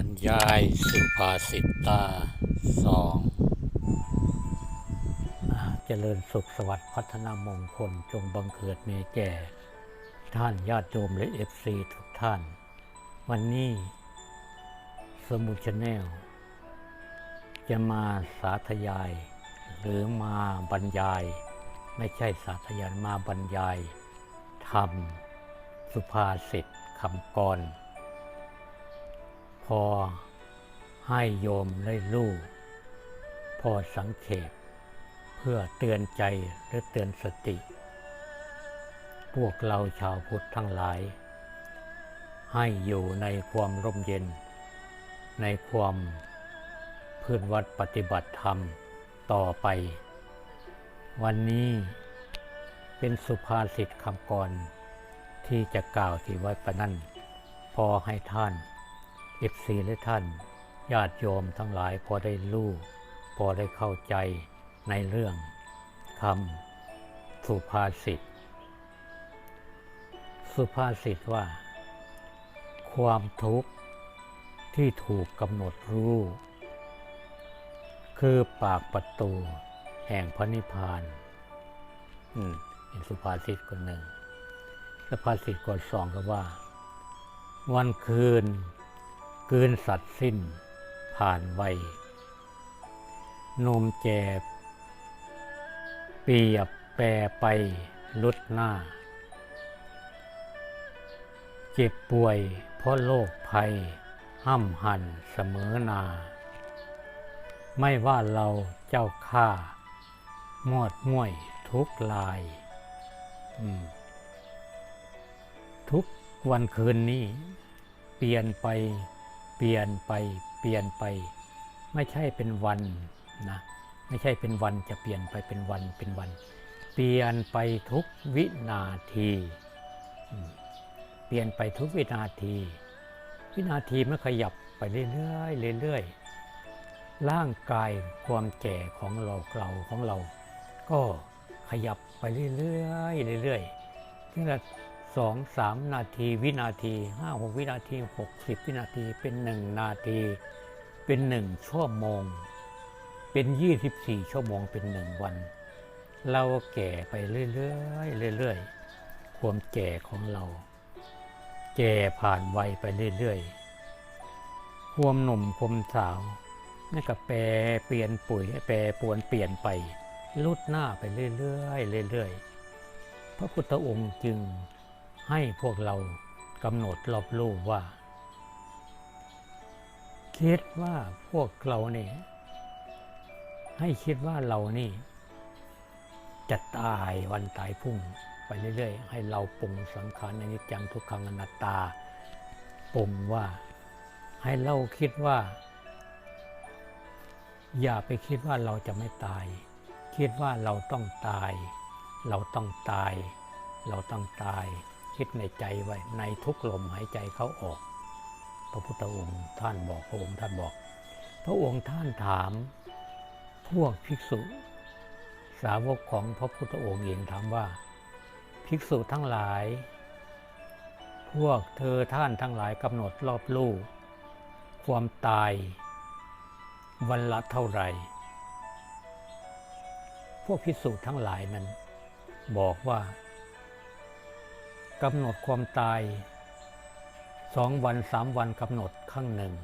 บรรยายสุภาษิตตาสองเจริญสุขสวัสดิ์พัฒนามงคลจงบังเกิดเมแก่ ท่านญาติโยมและเอฟซีทุกท่าน วันนี้ สมุชแนล จะมาสาธยาย หรือมาบรรยาย ไม่ใช่สาธยายมาบรรยายธรรมสุภาษิตคำกร พอให้โยมได้รู้พอสังเขปเพื่อเตือนใจหรือเตือนสติ พวกเราชาวพุทธทั้งหลาย ให้อยู่ในความร่มเย็น ในความพื้นวัดปฏิบัติธรรมต่อไป วันนี้เป็นสุภาษิตคำกร ที่จะกล่าวที่ไว้ประนั่น พอให้ท่าน เอฟซีและท่าน ญาติโยมทั้งหลายพอได้รู้พอได้เข้าใจในเรื่องคำสุภาษิต สุภาษิตว่า ความทุกข์ที่ถูกกำหนดรู้ คือปากประตูแห่งพระนิพพานอืมเป็นสุภาษิตคนหนึ่งและภาษิตกฎสองก็ว่า วันคืน คืนสัตว์สิ้น ผ่านไวนมแจบเปียบแปรไปลุดหน้า เจ็บป่วยเพราะโรคภัย ห้ำหันเสมอนา ไม่ว่าเราเจ้าข้ามอดม่วยทุกลาย ทุกวันคืนนี้ เปลี่ยนไป เปลี่ยนไปเปลี่ยนไป ไม่ใช่เป็นวันนะไม่ใช่เป็นวันจะเปลี่ยนไปเป็นวันเป็นวัน เปลี่ยนไปทุกวินาที เปลี่ยนไปทุกวินาที วินาทีมันขยับไปเรื่อยๆเรื่อยๆร่างกายความแก่ของเราเราของเรา ก็ขยับไปเรื่อยๆเรื่อยๆที่เรา 2 3 นาทีวินาที 5 6 วินาที 60 วินาทีเป็น 1 นาที เป็น 1 ชั่วโมง เป็น 24 ชั่วโมงเป็น 1 วัน เราแก่ไปเรื่อยๆเรื่อยๆความแก่ของเรา แก่ผ่านวัยไปเรื่อยๆความหนุ่มความสาวนี่ก็แปรเปลี่ยนปุ๋ยแปรปวนเปลี่ยนไปลุดหน้าไปเรื่อยๆเรื่อยๆพระพุทธองค์จึง ให้พวกเรากำหนดรอบรู้ว่า คิดว่าพวกเราเนี่ยให้คิดว่าเรานี่ จะตายวันตายพุ่งไปเรื่อยๆ ให้เราปรุงสังขารในนิจจังทุกขังอนัตตาปรุงว่าให้เราคิดว่า อย่าไปคิดว่าเราจะไม่ตาย คิดว่าเราต้องตาย เราต้องตาย เราต้องตาย คิดในใจไว้ในทุกลมหายใจเขาออก พระพุทธองค์ท่านบอกพระองค์ท่านบอก พระองค์ท่านถามพวกภิกษุ สาวกของพระพุทธองค์เองถามว่า ภิกษุทั้งหลาย พวกเธอท่านทั้งหลายกำหนดรอบลู่ความตาย วันละเท่าไหร่ พวกพิสูจน์ทั้งหลายนั้น บอกว่า กำหนดความตายสองวันสามวันกำหนดข้างหนึ่ง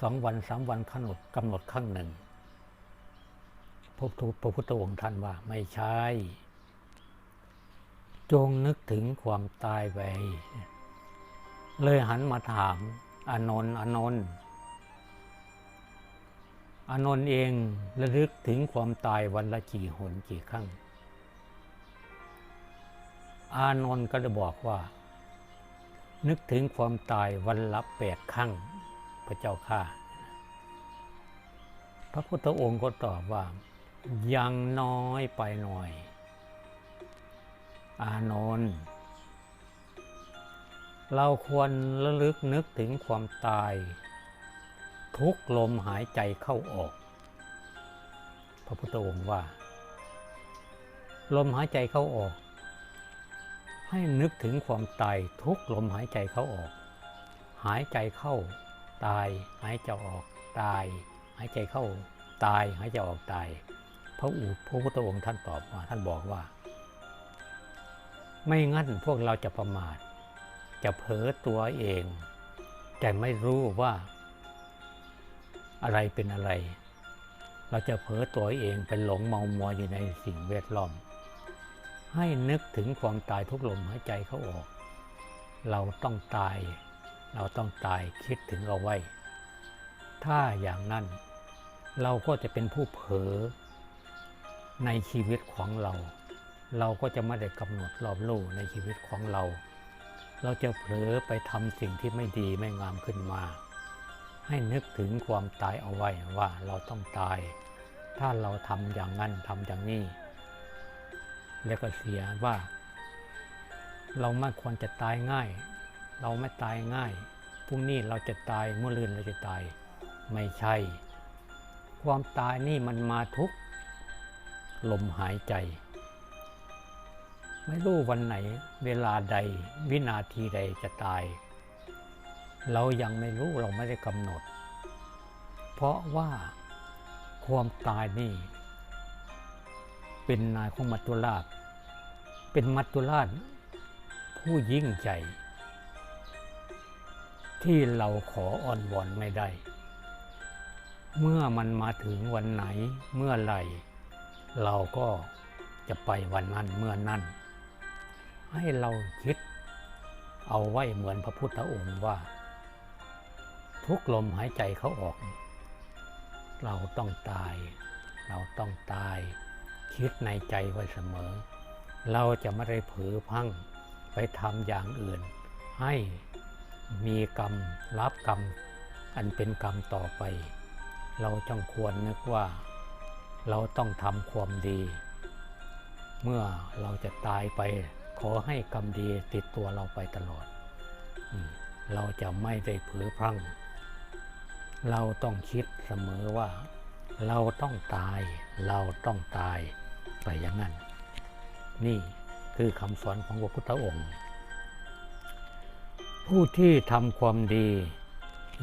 สองวันสามวันกำหนดกำหนดข้างหนึ่งพระพุทธพระพุทธองค์ท่านว่าไม่ใช่ จงนึกถึงความตายไปเลยหันมาถามอานนท์อานนท์อานนท์เองระลึกถึงความตายวันละกี่หนกี่ครั้ง อานนท์ก็เลยบอกว่า นึกถึงความตายวันละแปดครั้งพระเจ้าข้าพระพุทธองค์ก็ตอบว่า ยังน้อยไปหน่อย อานนท์เราควรระลึกนึกถึงความตาย ทุกลมหายใจเข้าออก พระพุทธองค์ว่า ลมหายใจเข้าออก ให้นึกถึงความตายทุกลมหายใจเข้าออก หายใจเข้า ตาย หายใจออก ตาย หายใจเข้า ตาย หายใจออกตาย พระอูพระพุทธองค์ท่านตอบว่าท่านบอกว่า ไม่งั้นพวกเราจะประมาท จะเผลอตัวเอง แต่ไม่รู้ว่า อะไรเป็นอะไร เราจะเผลอตัวเองไปหลงเมามัวอยู่ในสิ่งแวดล้อม ให้นึกถึงความตายทุกลมหายใจเข้าออก เราต้องตาย เราต้องตายคิดถึงเอาไว้ ถ้าอย่างนั้น เราก็จะเป็นผู้เผลอในชีวิตของเรา เราก็จะไม่ได้กำหนดรอบรู้ในชีวิตของเรา เราจะเผลอไปทำสิ่งที่ไม่ดีไม่งามขึ้นมา ให้นึกถึงความตายเอาไว้ว่าเราต้องตาย ถ้าเราทำอย่างนั้นทำอย่างนี้ แล้วก็เสียว่า เราไม่ควรจะตายง่าย เราไม่ตายง่ายพรุ่งนี้เราจะตายเมื่อลืนเราจะตายไม่ใช่ ความตายนี่มันมาทุกลมหายใจ ไม่รู้วันไหนเวลาใดวินาทีใดจะตาย เรายังไม่รู้เราไม่ได้กำหนด เพราะว่าความตายนี่ เป็นนายของมัจจุราช เป็นมัจจุราช ผู้ยิ่งใหญ่ที่เราขออ้อนวอนไม่ได้ เมื่อมันมาถึงวันไหนเมื่อไหร่ เราก็จะไปวันนั้นเมื่อนั้น ให้เราคิดเอาไว้เหมือนพระพุทธองค์ว่า ทุกลมหายใจเขาออก เราต้องตาย เราต้องตาย คิดในใจไว้เสมอ เราจะไม่ได้เผลอพังไปทำอย่างอื่น ให้มีกรรมรับกรรม อันเป็นกรรมต่อไป เราจงควรนึกว่า เราต้องทำความดี เมื่อเราจะตายไป ขอให้กรรมดีติดตัวเราไปตลอด เราจะไม่ได้เผลอพลังเราต้องคิดเสมอว่า เราต้องตาย เราต้องตายไปอย่างนั้น นี่คือคำสอนของพระพุทธองค์ ผู้ที่ทำความดี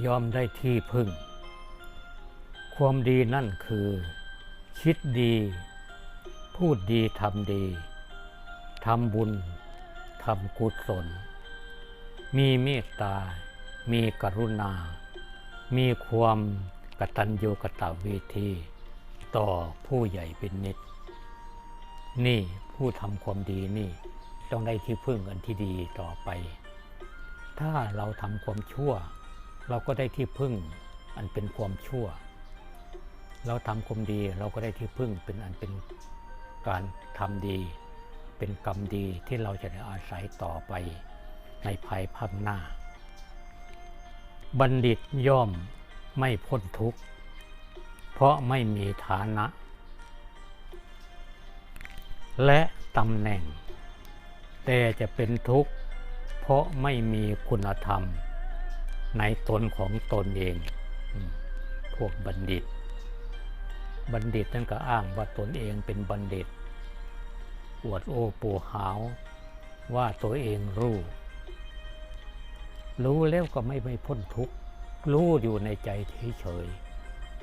ยอมได้ที่พึ่ง ความดีนั่นคือ คิดดี พูดดีทำดีทำบุญทำกุศล มีเมตตา มีกรุณา มีความ กตัญญูกตเวทีต่อผู้ใหญ่เป็นนิด นี่ผู้ทำความดีนี่ต้องได้ที่พึ่งอันที่ดีต่อไป ถ้าเราทำความชั่ว เราก็ได้ที่พึ่งอันเป็นความชั่ว เราทำความดีเราก็ได้ที่พึ่งเป็นอันเป็นการทำดี เป็นกรรมดีที่เราจะได้อาศัยต่อไปในภายภาคหน้า บัณฑิตย่อม ไม่พ้นทุกข์ เพราะไม่มีฐานะ และตำแหน่ง แต่จะเป็นทุกข์ เพราะไม่มีคุณธรรม ในตนของตนเอง พวกบัณฑิต บัณฑิตนั่นก็อ้างว่าตนเองเป็นบัณฑิต อวดโอ้ปูหาวว่าตัวเองรู้ รู้แล้วก็ไม่ไม่พ้นทุกข์ รู้อยู่ในใจเฉย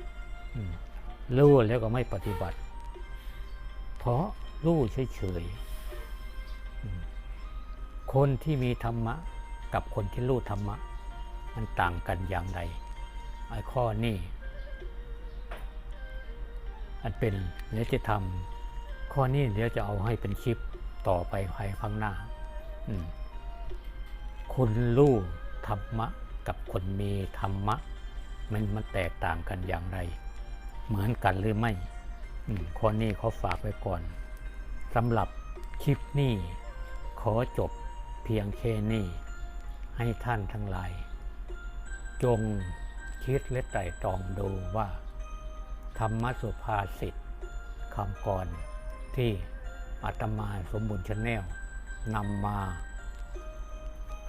ๆรู้แล้วก็ไม่ปฏิบัติ เพราะรู้เฉยๆคนที่มีธรรมะ กับคนที่รู้ธรรมะ มันต่างกันอย่างไรไอ้ข้อนี้อันเป็นเนื้อจะทำข้อนี้เดี๋ยวจะเอาให้เป็นคลิปต่อไปภายข้างหน้าอืมคนรู้ธรรมะ กับคนมีธรรมะ มันมันแตกต่างกันอย่างไร เหมือนกันหรือไม่ข้อนี้เขาฝากไว้ก่อนสำหรับคลิปนี้ขอจบเพียงแค่นี้ ให้ท่านทั้งหลาย จงคิดและไตร่ตรองดูว่า ธรรมสุภาษิตคำก่อนที่อาตมาสมบูรณ์ชนแนลนำมา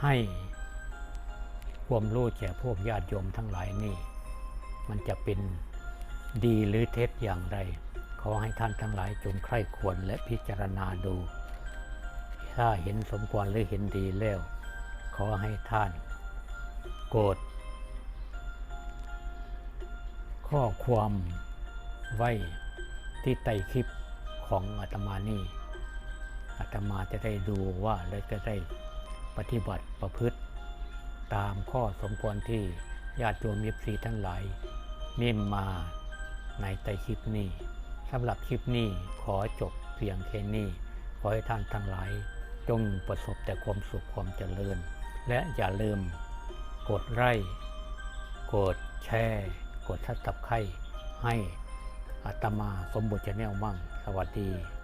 ให้ ความรู้แก่พวกญาติโยมทั้งหลายนี่ มันจะเป็นดีหรือเท็จอย่างไร ขอให้ท่านทั้งหลายจงใคร่ควรและพิจารณาดู ถ้าเห็นสมควรหรือเห็นดีแล้ว ขอให้ท่าน โกรธข้อความไว้ที่ใต้คลิปของอาตมานี่อาตมาจะได้ดูว่าและจะได้ปฏิบัติประพฤติ ตามข้อสมควรที่ญาติโยมยิบซีทั้งหลายเมมมาในใต้คลิปนี้สำหรับคลิปนี้ขอจบเพียงแค่นี้ ขอให้ท่านทั้งหลาย จงประสบแต่ความสุขความเจริญ และอย่าลืมกดไลค์กดแชร์ กดทับตะไคร้ให้อาตมาสมบูรณ์จะแนวมั่ง สวัสดี